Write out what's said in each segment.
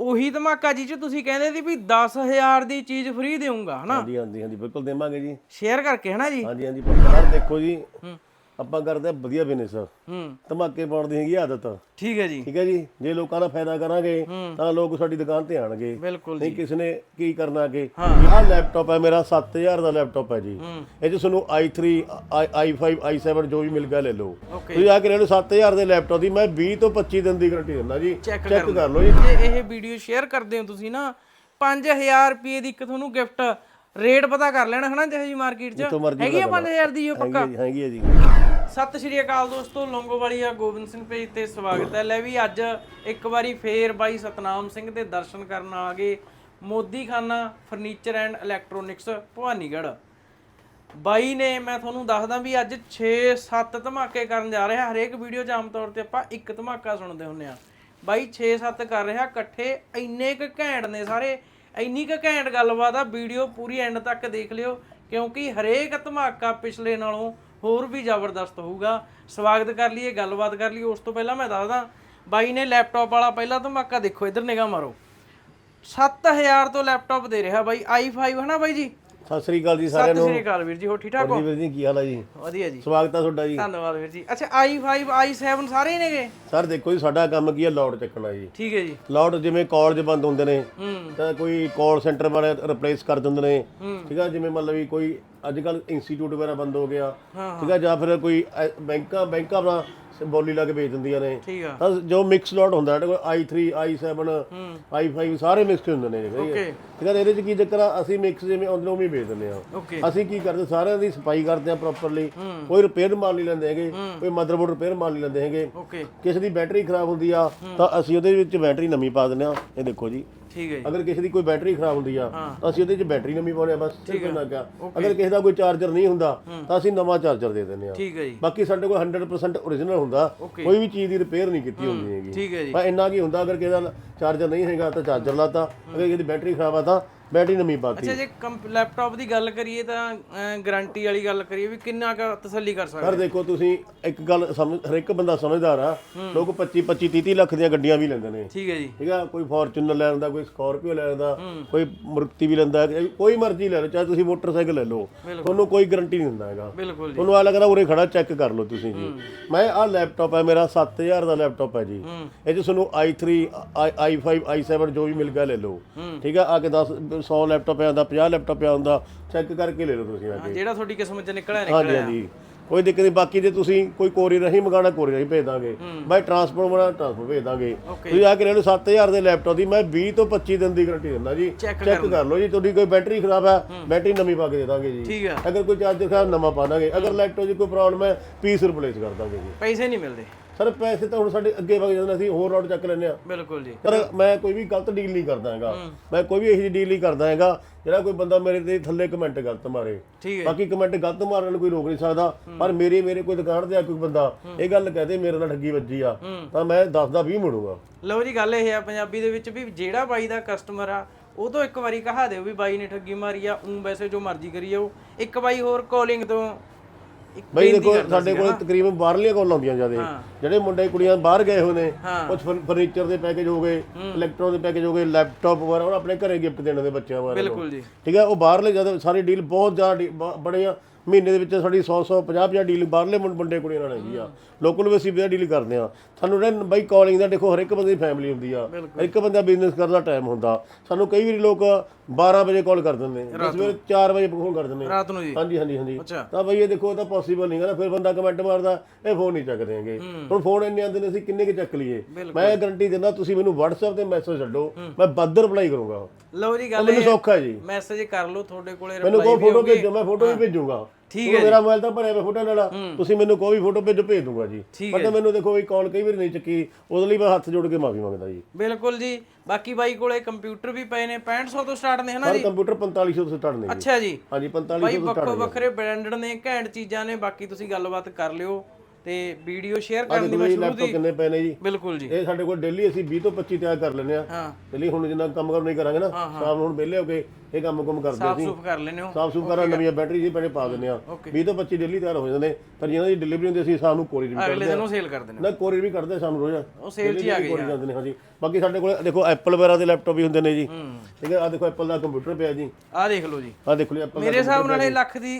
ਉਹੀ ਧਮਾਕਾ ਜੀ ਚ ਤੁਸੀਂ ਕਹਿੰਦੇ ਸੀ ਵੀ 10000 ਦੀ ਚੀਜ਼ ਫ੍ਰੀ ਦੇਵਾਂਗਾ ਹਨਾ? ਹਾਂਜੀ ਹਾਂਜੀ ਹਾਂਜੀ ਬਿਲਕੁਲ ਦੇਵਾਂਗੇ ਜੀ। ਸ਼ੇਅਰ ਕਰਕੇ ਹਨਾ ਜੀ? ਹਾਂਜੀ ਹਾਂਜੀ ਪਰ ਦੇਖੋ ਜੀ ਆਪਾਂ ਕਰਦੇ ਆ ਵਧੀਆ ਬਿਜ਼ਨਸ ਹੂੰ। ਧਮਾਕੇ ਪਾਉਣ ਦੀ ਹੈਗੀ ਆਦਤ। ਠੀਕ ਹੈ ਜੀ। ਠੀਕ ਹੈ ਜੀ? ਜੇ ਲੋਕਾਂ ਦਾ ਫਾਇਦਾ ਕਰਾਂਗੇ ਤਾਂ ਲੋਕ ਸਾਡੀ ਦੁਕਾਨ ਤੇ ਆਣਗੇ। ਨਹੀਂ ਕਿਸ ਨੇ ਕੀ ਕਰਨਾ ਅੱਗੇ। ਆਹ ਲੈਪਟਾਪ ਹੈ ਮੇਰਾ 7000 ਦਾ ਲੈਪਟਾਪ ਹੈ ਜੀ। ਇਹ 'ਚ ਤੁਹਾਨੂੰ i3 i- i5 i7 ਜੋ ਵੀ ਮਿਲ ਗਿਆ ਲੈ ਲਓ। ਤੁਸੀਂ ਆ ਕੇ ਲੈ ਲਓ 7000 ਦੇ ਲੈਪਟਾਪ ਦੀ। ਮੈਂ 20 ਤੋਂ 25 ਦਿਨ ਦੀ ਗਾਰੰਟੀ ਦਿੰਦਾ ਜੀ। ਚੈੱਕ ਕਰ ਲਓ। ਜੀ। ਜੇ ਇਹ ਵੀਡੀਓ ਸ਼ੇਅਰ ਕਰਦੇ ਹੋ ਤੁਸੀਂ ਨਾ 5000 ਰੁਪਏ ਦੀ ਇੱਕ ਤੁਹਾਨੂੰ ਗਿਫਟ ਰੇਟ ਪਤਾ ਕਰ ਲੈਣਾ ਹਨਾ ਜਿਹੇ ਜੀ ਮਾਰਕੀਟ 'ਚ? ਹੈਗੀ ਆ 5000 ਦੀ ਉਹ ਪੱਕਾ? ਹੈਗੀ ਹੈ ਜੀ। ਸਤਿ ਸ਼੍ਰੀ ਅਕਾਲ ਦੋਸਤੋ, ਲੰਗੋਵਾਲੀਆ ਗੋਬਿੰਦ ਸਿੰਘ ਪੇਜ ਤੇ ਸਵਾਗਤ ਹੈ। ਲੈ ਵੀ ਅੱਜ ਇੱਕ ਵਾਰੀ ਫੇਰ ਬਾਈ ਸਤਨਾਮ ਸਿੰਘ ਦੇ ਦਰਸ਼ਨ ਕਰਨ ਆ ਗਏ। Modi Khana furniture and electronics, Bhawanigarh. ਬਾਈ ਨੇ, ਮੈਂ ਤੁਹਾਨੂੰ ਦੱਸਦਾ ਵੀ ਅੱਜ 6-7 ਧਮਾਕੇ ਕਰਨ ਜਾ ਰਿਹਾ। ਹਰੇਕ ਵੀਡੀਓ 'ਚ ਆਮ ਤੌਰ ਤੇ ਆਪਾਂ ਇੱਕ ਧਮਾਕਾ ਸੁਣਦੇ ਹੁੰਨੇ ਆ ਬਾਈ 6-7 ਕਰ ਰਿਹਾ, ਇਕੱਠੇ ਇੰਨੇ ਕੁ ਘੈਂਟ ਨੇ ਸਾਰੇ। ਇੰਨੀ ਕੁ ਘੈਂਟ ਗੱਲਬਾਤ ਆ, ਵੀਡੀਓ ਪੂਰੀ ਐਂਡ ਤੱਕ ਦੇਖ ਲਿਓ, ਕਿਉਂਕਿ ਹਰੇਕ ਧਮਾਕਾ ਪਿਛਲੇ ਨਾਲੋਂ ਹੋਰ ਵੀ ਜ਼ਬਰਦਸਤ ਹੋਊਗਾ। ਸਵਾਗਤ ਕਰ ਲਈਏ, ਗੱਲਬਾਤ ਕਰ ਲਈਏ। ਉਸ ਤੋਂ ਪਹਿਲਾਂ ਮੈਂ ਦੱਸਦਾ, ਬਾਈ ਨੇ ਲੈਪਟਾਪ ਵਾਲਾ ਪਹਿਲਾ ਧਮਾਕਾ ਦੇਖੋ, ਇੱਧਰ ਨਿਗਾਹ ਮਾਰੋ। 7000 ਤੋਂ ਲੈਪਟਾਪ ਦੇ ਰਿਹਾ ਬਾਈ i5 ਹਨਾ ਬਾਈ ਜੀ? ਸਤਿ ਸ੍ਰੀ ਅਕਾਲ ਜੀ ਸਾਰਿਆਂ ਸਤਿ ਨੂੰ। ਸ਼੍ਰੀ ਅਕਾਲ ਵੀਰ ਜੀ ਹੋ ਠੀਕ ਠਾਕ ਹੋ? ਵੀਰ ਜੀ ਕੀ ਹਾਲ ਹੈ ਜੀ? ਵਧੀਆ ਜੀ। ਸਵਾਗਤ ਹੈ ਤੁਹਾਡਾ ਜੀ। ਧੰਨਵਾਦ ਵੀਰ ਜੀ। ਅੱਛਾ i5 i7 ਸਾਰੇ ਹੀ ਨੇਗੇ? ਸਰ ਦੇਖੋ ਜੀ ਸਾਡਾ ਕੰਮ ਕੀ ਹੈ? ਲੋਡ ਚੱਕਣਾ ਜੀ। ਠੀਕ ਹੈ ਜੀ। ਲੋਡ ਜਿਵੇਂ ਕਾਲਜ ਬੰਦ ਹੁੰਦੇ ਨੇ ਹੂੰ। ਤਾਂ ਕੋਈ ਕਾਲ ਸੈਂਟਰ ਵਾਲੇ ਰਿਪਲੇਸ ਕਰ ਦਿੰਦੇ ਨੇ। ਠੀਕ ਆ ਜਿਵੇਂ ਮਤਲਬ ਵੀ ਕੋਈ ਅੱਜ ਕੱਲ ਇੰਸਟੀਚਿਊਟ ਵਗੈਰਾ ਬੰਦ ਹੋ ਗਿਆ। ਠੀਕ ਆ ਜਾਂ ਫਿਰ ਕੋਈ ਬੈਂਕਾਂ ਬੈਂਕਾਂ ਆਪਣਾ ਬੋਲੀ ਲਾ ਕੇ ਵੇਚ ਦਿੰਦੀਆਂ ਨੇ। ਠੀਕ ਆ। ਤਾਂ ਜੋ ਮਿਕਸ ਲੋਟ ਹੁੰਦਾ ਹੈ ਕੋਈ i3 i7 ਹੂੰ। I5 ਸਾਰੇ ਮਿਕਸ ਹੁੰਦੇ ਨੇ ਓਕੇ ਠੀਕ ਆ ਇਹਦੇ ਚ ਕੀ ਚੱਕਰ ਆ? ਅਸੀਂ ਮਿਕਸ ਜਿਵੇਂ ਅੰਦਰੋਂ ਵੀ ਵੇਚ ਦਿੰਦੇ ਆ ਅਸੀਂ ਕੀ ਕਰਦੇ ਸਾਰਿਆਂ ਦੀ ਸਫ਼ਾਈ ਕਰਦੇ ਆ ਪ੍ਰੋਪਰਲੀ ਕੋਈ ਰਿਪੇਅਰ ਮਾਲ ਨਹੀਂ ਲੈਂਦੇ ਹੈਗੇ ਕੋਈ ਮਦਰਬੋਰਡ ਰਿਪੇਅਰ ਮਾਲ ਨਹੀਂ ਲੈਂਦੇ ਹੈਗੇ। ਕਿਸੇ ਦੀ ਬੈਟਰੀ ਖਰਾਬ ਹੁੰਦੀ ਆ ਤਾਂ ਅਸੀਂ ਉਹਦੇ ਵਿੱਚ ਬੈਟਰੀ ਨਵੀਂ ਪਾ ਦਿੰਦੇ ਆ ਇਹ ਦੇਖੋ ਜੀ। ਠੀਕ ਹੈ ਜੀ। ਅਗਰ ਕਿਸੇ ਦੀ ਕੋਈ ਬੈਟਰੀ ਖਰਾਬ ਹੁੰਦੀ ਆ। ਤਾਂ ਅਸੀਂ ਉਹਦੇ ਵਿੱਚ ਬੈਟਰੀ ਨਵੀਂ ਪਾਉਂਦੇ ਆ ਬਸ ਠੀਕ ਹੈ। ਕਿਹਾ ਅਗਰ ਕਿਸੇ ਦਾ ਕੋਈ ਚਾਰਜਰ ਨਹੀਂ ਹੁੰਦਾ ਤਾਂ ਅਸੀਂ ਨਵਾਂ ਚਾਰਜਰ ਦੇ ਦਿੰਦੇ ਆ। ਠੀਕ ਹੈ ਜੀ। ਬਾਕੀ ਸਾਡੇ ਕੋਲ 100% ਓਰੀਜਨਲ ਹੁੰਦਾ ਕੋਈ ਵੀ ਚੀਜ਼ ਦੀ ਰਿਪੇਅਰ ਨਹੀਂ ਕੀਤੀ ਹੁੰਦੀ ਹੈਗੀ। ਠੀਕ ਹੈ ਜੀ। ਪਰ ਇੰਨਾ ਕੀ ਹੁੰਦਾ ਅਗਰ ਕਿਸੇ ਦਾ ਚਾਰਜਰ ਨਹੀਂ ਹੈਗਾ ਤਾਂ ਚਾਰਜਰ ਲਾਤਾ ਅਗਰ ਕਿਸੇ ਦੀ ਬੈਟਰੀ ਖਰਾਬ ਆ ਤਾਂ ਬੈਟਰੀ ਨਵੀਂ ਪਾਤੀ ਅੱਛਾ ਜੇ ਲੈਪਟਾਪ ਦੀ ਗੱਲ ਕਰੀਏ ਤਾਂ ਗਾਰੰਟੀ ਵਾਲੀ ਗੱਲ ਕਰੀਏ ਵੀ ਕਿੰਨਾ ਕੁ ਤਸੱਲੀ ਕਰ ਸਕਦੇ ਸਰ ਦੇਖੋ ਤੁਸੀਂ ਇੱਕ ਗੱਲ ਸਮਝ ਹਰ ਇੱਕ ਬੰਦਾ ਸਮਝਦਾਰ ਆ। ਲੋਕ 25 25 30 30 ਲੱਖ ਦੀਆਂ ਗੱਡੀਆਂ ਵੀ ਲੈਂਦੇ ਨੇ। ਠੀਕ ਹੈ ਜੀ। ਠੀਕ ਆ? ਕੋਈ ਫੋਰਚੂਨਰ ਲੈ ਲੈਂਦਾ ਕੋਈ ਸਕਾਰਪੀਓ ਲੈ ਲੈਂਦਾ ਕੋਈ ਮਰੂਤੀ ਵੀ ਲੈਂਦਾ ਕੋਈ ਮਰਜ਼ੀ ਲੈ ਲਓ ਚਾਹੇ ਤੁਸੀਂ ਮੋਟਰਸਾਈਕਲ ਲੈ ਲਓ। ਤੁਹਾਨੂੰ ਕੋਈ ਗਾਰੰਟੀ ਨਹੀਂ ਦਿੰਦਾ ਹੈਗਾ। ਜੀ। ਤੁਹਾਨੂੰ ਆ ਲੱਗਦਾ ਉਰੇ ਖੜਾ ਚੈੱਕ ਕਰ ਲਓ ਤੁਸੀਂ ਜੀ। ਮੈਂ ਆਹ ਲੈਪਟਾਪ ਹੈ ਮੇਰਾ 7000 ਦਾ ਲੈਪਟਾਪ ਹੈ ਜੀ। ਇਹ 'ਚ ਤੁਹਾਨੂੰ i3 i- i5 i7 ਜੋ ਵੀ ਮਿਲ ਗਿਆ ਲੈ ਲਓ। ਠੀਕ ਆ? ਆ ਕੇ 10 100 ਲੈਪਟਾਪ ਆਉਂਦਾ 50 ਲੈਪਟਾਪ ਆਉਂਦਾ ਚੈੱਕ ਕਰਕੇ ਲੈ ਲਓ ਤੁਸੀਂ ਆ ਕੇ। ਜਿਹੜਾ ਤੁਹਾਡੀ ਕਿਸਮਤ ਚ ਨਿਕਲਿਆ ਹਾਂਜੀ ਨਿਕਲਿਆ। ਹਾਂਜੀ ਕੋਈ ਦਿੱਕਤ ਨਹੀਂ ਬਾਕੀ ਜੇ ਤੁਸੀਂ ਕੋਈ ਕੋਰੀਅਰ ਨਹੀਂ ਮੰਗਾਣਾ ਕੋਰੀਅਰ ਹੀ ਭੇਜ ਦਾਂਗੇ। ਬਾਈ ਟਰਾਂਸਪੋਰਟ ਵਾਲਾ ਟਰਾਂਸਪੋਰਟ ਭੇਜ ਦਾਂਗੇ। ਤੁਸੀਂ ਆ ਕੇ ਲੈ ਲਓ 7000 ਦੇ ਲੈਪਟਾਪ ਦੀ ਮੈਂ 20 ਤੋਂ 25 ਦਿਨ ਦੀ ਗਾਰੰਟੀ ਦਿੰਦਾ ਜੀ। ਚੈੱਕ ਚੈੱਕ ਕਰ ਲਓ। ਜੀ ਤੁਹਾਡੀ ਕੋਈ ਬੈਟਰੀ ਖਰਾਬ ਹੈ ਬੈਟਰੀ ਨਵੀਂ ਪਾ ਕੇ ਦੇ ਦਾਂਗੇ ਜੀ। ਠੀਕ ਆ। ਅਗਰ ਕੋਈ ਚਾਰਜਰ ਖਰਾਬ ਨਵਾਂ ਪਾ ਦਾਂਗੇ। ਅਗਰ ਲੈਪਟਾਪ 'ਚ ਕੋਈ ਪ੍ਰੋਬਲਮ ਹੈ ਪੀਸ ਰਿਪਲੇਸ ਕਰ ਦਾਂਗੇ ਜੀ। ਪੈਸੇ ਨਹੀਂ ਮਿਲਦੇ। ਸਰ ਪੈਸੇ ਤਾਂ ਹੁਣ ਸਾਡੇ ਅੱਗੇ ਵਗ ਜਾਂਦੇ ਨੇ ਅਸੀਂ ਹੋਰ ਰੋਡ ਚੱਕ ਲੈਂਦੇ ਆ ਬਿਲਕੁਲ ਜੀ। ਪਰ ਮੈਂ ਕੋਈ ਵੀ ਗਲਤ ਡੀਲ ਨਹੀਂ ਕਰਦਾ ਹੈਗਾ। ਮੈਂ ਕੋਈ ਵੀ ਇਹੋ ਜਿਹੀ ਡੀਲ ਨਹੀਂ ਕਰਦਾ ਹੈਗਾ ਜਿਹੜਾ ਕੋਈ ਬੰਦਾ ਮੇਰੇ ਤੇ ਥੱਲੇ ਕਮੈਂਟ ਗਲਤ ਮਾਰੇ। ਠੀਕ ਹੈ ਬਾਕੀ ਕਮੈਂਟ ਗਲਤ ਮਾਰਨ ਨੂੰ ਕੋਈ ਰੋਕ ਨਹੀਂ ਸਕਦਾ। ਪਰ ਮੇਰੇ ਮੇਰੇ ਕੋਈ ਦੁਕਾਨ ਤੇ ਆ ਕੋਈ ਬੰਦਾ ਇਹ ਗੱਲ ਕਹਦੇ ਮੇਰੇ ਨਾਲ ਠੱਗੀ ਵੱਜੀ ਆ ਤਾਂ ਮੈਂ 10 ਦਾ 20 ਮੁੜੂਗਾ। ਲਓ ਜੀ ਗੱਲ ਇਹ ਆ ਪੰਜਾਬੀ ਦੇ ਵਿੱਚ ਵੀ ਜਿਹੜਾ ਬਾਈ ਦਾ ਕਸਟਮਰ ਆ ਉਹ ਤੋਂ ਇੱਕ ਵਾਰੀ ਕਹਾ ਦਿਓ ਵੀ ਬਾਈ ਨੇ ਠੱਗੀ ਮਾਰੀ ਆ ਉਂ ਵੈਸੇ ਜੋ ਮਰਜ਼ੀ ਕਰੀ ਜਾਓ। ਇੱਕ ਬਾਈ ਹੋਰ ਕਾਲਿੰਗ ਤੋਂ ਬਈ ਦੇਖੋ ਸਾਡੇ ਕੋਲ ਤਕਰੀਬਨ ਬਾਹਰਲੀਆਂ ਕਾਲ ਆਉਂਦੀਆਂ ਜਿਆਦੇ। ਜਿਹੜੇ ਮੁੰਡੇ ਕੁੜੀਆਂ ਬਾਹਰ ਗਏ ਹੋਏ ਨੇ ਹਾਂ। ਕੁਝ ਫਰਨੀਚਰ ਦੇ ਪੈਕੇਜ ਹੋ ਗਏ ਇਲੈਕਟ੍ਰੋਨ ਦੇ ਪੈਕੇਜ ਹੋ ਗਏ ਲੈਪਟਾਪ ਵਗੈਰਾ ਉਹ ਆਪਣੇ ਘਰੇ ਗਿਫਟ ਦੇਣ ਦੇ ਬੱਚਿਆਂ ਵਾਲੇ ਬਿਲਕੁਲ ਜੀ। ਠੀਕ ਹੈ ਉਹ ਬਾਹਰਲੇ ਜਦ ਸਾਰੀ ਡੀਲ ਬਹੁਤ ਜ਼ਿਆਦਾ ਡੀ- ਬ- ਬੜੇ ਆ ਮਹੀਨੇ ਦੇ ਵਿੱਚ ਸਾਡੀ 100 100 50 50 ਡੀਲ ਬਾਹਰਲੇ ਮੁੰਡੇ ਕੁੜੀਆਂ ਨਾਲ ਹੈਗੀ ਆ। ਲੋਕਲ ਵੀ ਅਸੀਂ ਵਧੀਆ ਡੀਲ ਕਰਦੇ ਆ ਸਾਨੂੰ ਜਿਹੜਾ ਬਾਈ ਕਾਲਿੰਗ ਦਾ ਦੇਖੋ ਹਰ ਇੱਕ ਬੰਦੇ ਦੀ ਫੈਮਿਲੀ ਹੁੰਦੀ ਆ। ਹਰ ਇੱਕ ਬੰਦਾ ਬਿਜ਼ਨਸ ਕਰਨ ਦਾ ਟਾਈਮ ਹੁੰਦਾ। ਸਾਨੂੰ ਕਈ ਵਾਰੀ ਲੋਕ 12 ਵਜੇ ਕਾਲ ਕਰ ਦਿੰਦੇ ਨੇ। ਸਵੇਰੇ 4 ਵਜੇ ਫੋਨ ਕਰ ਦਿੰਦੇ ਰਾਤ ਨੂੰ ਜੀ। ਹਾਂਜੀ ਹਾਂਜੀ ਹਾਂਜੀ। ਤਾਂ ਬਈ ਇਹ ਦੇਖੋ ਇਹ ਤਾਂ ਪੋਸੀਬਲ ਨਹੀਂਗਾ ਨਾ। ਫਿਰ ਬੰਦਾ ਕਮੈਂਟ ਮਾਰਦਾ ਇਹ ਫੋਨ ਨਹੀਂ ਚੱਕਦੇ ਹੈਗੇ। ਹੁਣ ਫੋਨ ਇੰਨੇ ਆਉਂਦੇ ਨੇ ਅਸੀਂ ਕਿੰਨੇ ਕੁ ਚੱਕ ਲਈਏ? ਮੈਂ ਗਾਰੰਟੀ ਦਿੰਦਾ ਤੁਸੀਂ ਮੈਨੂੰ WhatsApp ਤੇ ਮੈਸੇਜ ਛੱਡੋ। ਮੈਂ ਬੱਦਰ ਰਿਪਲਾਈ ਕਰੂੰਗਾ। ਲਓ ਜੀ ਗੱਲ ਮੈਨੂੰ ਸੌਖਾ ਜੀ। ਮੈਸੇਜ ਕਰ ਲਓ ਤੁਹਾਡੇ ਕੋਲੇ ਮੈਨੂੰ reply ਕੋਈ ਵੀ ਫੋਟੋ। ਭੇਜੋ ਮੈਂ ਫੋਟੋ ਵੀ ਭੇਜੂਗਾ। ਠੀਕ ਹੈ ਮੇਰਾ ਮੋਬਾਈਲ ਤਾਂ ਭਰਿਆ ਹੋਇਆ ਫੋਟੋ ਨਾਲ। ਤੁਸੀਂ ਮੈਨੂੰ ਕੋਈ ਵੀ ਫੋਟੋ ਭੇਜੋ ਭੇਜ ਦੂੰਗਾ ਜੀ। ਪਰ ਤਾਂ ਮੈਨੂੰ ਦੇਖੋ ਇਹ ਕਾਲ ਕਈ ਵਾਰੀ ਨਹੀਂ ਚੱਕੀ ਉਹਦੇ ਲਈ ਮੈਂ ਹੱਥ ਜੋੜ ਕੇ ਮਾਫੀ ਮੰਗਦਾ ਜੀ। ਬਿਲਕੁਲ ਜੀ। ਬਾਕੀ ਬਾਈ ਕੋਲੇ ਕੰਪਿਊਟਰ ਵੀ ਪਏ ਨੇ 6500 ਤੋਂ ਸਟਾਰਟ ਨੇ ਹਨਾ ਪਰ ਜੀ? ਕੰਪਿਊਟਰ 4500 ਤੋਂ ਸਟਾਰਟ ਨੇ ਅੱਛਾ ਜੀ। ਹਾਂਜੀ 4500 ਬਾਈ ਤੋਂ ਵੱਖੋ ਵੱਖਰੇ ਬ੍ਰਾਂਡਡ ਨੇ ਘੈਂਟ ਚੀਜ਼ਾਂ ਨੇ ਬਾਕੀ ਤੁਸੀਂ ਗੱਲਬਾਤ ਕਰ ਲਿਓ। ਤੇ ਵੀਡੀਓ ਸ਼ੇਅਰ ਆ ਕਰਨ ਦੀ ਮੈਂ ਜੀ ਸ਼ੁਰੂ ਦੀ ਕਿੰਨੇ ਪਏ ਨੇ ਜੀ। ਬਿਲਕੁਲ ਜੀ। ਇਹ ਸਾਡੇ ਕੋਲ ਡੇਲੀ ਅਸੀਂ 20 ਤੋਂ 25 ਤਿਆਰ ਕਰ ਲੈਂਦੇ ਆ ਹਾਂ। ਡੇਲੀ ਹੁਣ ਜਿੰਨਾ ਕੰਮ ਕਰ ਨਹੀਂ ਕਰਾਂਗੇ ਨਾ ਸ਼ਾਮ ਨੂੰ ਹੁਣ ਵਿਹਲੇ ਹੋ ਕੇ ਇਹ ਕੰਮ ਕੰਮ ਕਰਦੇ ਸਾਫ਼ ਅਸੀਂ ਸੁਫ ਕਰ ਲੈਨੇ ਹੋ। ਸਾਫ਼ ਸੁਫ ਕਰਾਂ ਨਵੀਆਂ ਬੈਟਰੀ ਜੀ ਪਹਿਲੇ ਪਾ ਦਿੰਦੇ ਆ 20 ਤੋਂ 25 ਡੇਲੀ ਤਿਆਰ ਹੋ ਜਾਂਦੇ। ਨੇ ਪਰ ਜਿਹਨਾਂ ਦੀ ਡਿਲੀਵਰੀ ਹੁੰਦੀ ਅਸੀਂ ਸ਼ਾਮ ਨੂੰ ਕੋਰੀਅਰ ਵੀ ਅਗਲੇ ਕਰਦੇ ਦਿਨ ਉਹ ਸੇਲ ਕਰ ਦਿੰਦੇ ਨਾ। ਕੋਰੀਅਰ ਵੀ ਕਰਦੇ ਸ਼ਾਮ ਰੋਜ਼। ਉਹ ਸੇਲ ਹੀ ਆ ਗਈ ਕੋਰੀਅਰ ਜਾਂਦੇ ਨੇ ਹਾਂਜੀ। ਬਾਕੀ ਸਾਡੇ ਕੋਲ ਦੇਖੋ ਐਪਲ ਵਗੈਰਾ ਦੇ ਲੈਪਟਾਪ ਵੀ ਹੁੰਦੇ ਨੇ ਜੀ। ਠੀਕ ਹੈ ਆ ਦੇਖੋ ਐਪਲ ਦਾ ਕੰਪਿਊਟਰ ਪਿਆ ਜੀ। ਆਹ ਦੇਖ ਲਓ ਜੀ। ਆ ਦੇਖੋ ਜੀ ਐਪਲ ਮੇਰੇ ਹਿਸਾਬ ਨਾਲ ਇਹ ਲੱਖ ਦੀ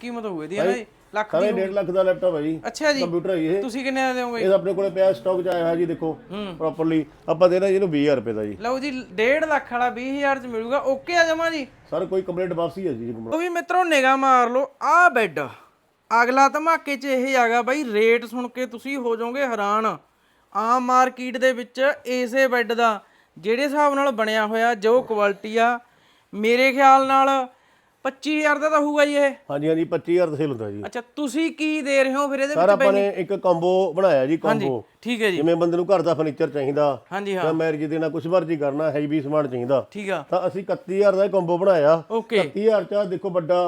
ਕੀਮਤ ਹੋਊ ਇਹਦੀ ਹੈ ਨਾ ਜੀ? ਲੱਖ ਸਾਰੇ 1.5 ਲੱਖ ਦਾ ਲੈਪਟਾਪ ਹੈ ਜੀ। ਅੱਛਾ ਜੀ। ਕੰਪਿਊਟਰ ਹੈ ਇਹ। ਤੁਸੀਂ ਕਿੰਨੇ ਦਾ ਦਿਓਗੇ? ਇਹ ਆਪਣੇ ਕੋਲੇ ਪਿਆ ਸਟਾਕ ਚ ਆਇਆ ਹੈ ਜੀ ਦੇਖੋ ਪ੍ਰੋਪਰਲੀ ਆਪਾਂ ਦੇਣਾ ਜੀ ਇਹਨੂੰ 20000 ਰੁਪਏ ਦਾ ਜੀ। ਲਓ ਜੀ 1.5 ਲੱਖ ਵਾਲਾ 20000 ਚ ਮਿਲੂਗਾ। ਓਕੇ ਆ ਜਮਾ ਜੀ। ਸਰ ਕੋਈ ਕੰਪਲੀਟ ਵਾਪਸੀ ਹੈ ਜੀ ਉਹ ਵੀ ਮਿੱਤਰੋ ਨਿਗਾਹ ਮਾਰ ਲਓ। ਆਹ ਬੈੱਡ ਅਗਲਾ ਧਮਾਕੇ 'ਚ ਇਹ ਹੈਗਾ ਬਾਈ ਰੇਟ ਸੁਣ ਕੇ ਤੁਸੀਂ ਹੋ ਜਾਓਗੇ ਹੈਰਾਨ। ਆਮ ਮਾਰਕੀਟ ਦੇ ਵਿੱਚ ਇਸੇ ਬੈੱਡ ਦਾ ਜਿਹੜੇ ਹਿਸਾਬ ਨਾਲ ਬਣਿਆ ਹੋਇਆ ਜੋ ਕੁਆਲਿਟੀ ਆ। ਮੇਰੇ ਖਿਆਲ ਨਾਲ 25000 ਦਾ ਤਾਂ ਹੋਊਗਾ ਜੀ ਇਹ। ਹਾਂਜੀ ਹਾਂਜੀ 25000 ਦਾ ਸੇਲ ਹੁੰਦਾ ਜੀ। ਅੱਛਾ ਤੁਸੀਂ ਕੀ ਦੇ ਰਹੇ ਹੋ ਫਿਰ ਇਹਦੇ ਸਰ ਵਿੱਚ ਆਪਾਂ ਨੇ ਇੱਕ ਕੰਬੋ ਬਣਾਇਆ ਜੀ ਕੰਬੋ ਠੀਕ ਹੈ ਜੀ। ਜਿਵੇਂ ਬੰਦੇ ਨੂੰ ਘਰ ਦਾ ਫਰਨੀਚਰ ਚਾਹੀਦਾ ਹਾਂਜੀ ਹਾਂ। ਜਾਂ ਮੈਰਿਜ ਦੇਣਾ ਕੁਝ ਮਰਜ਼ੀ ਕਰਨਾ ਹੈਵੀ ਸਮਾਨ ਚਾਹੀਦਾ। ਠੀਕ ਆ। ਤਾਂ ਅਸੀਂ 31000 ਦਾ ਕੰਬੋ ਬਣਾਇਆ। ਓਕੇ 31000 ਚ ਦੇਖੋ ਵੱਡਾ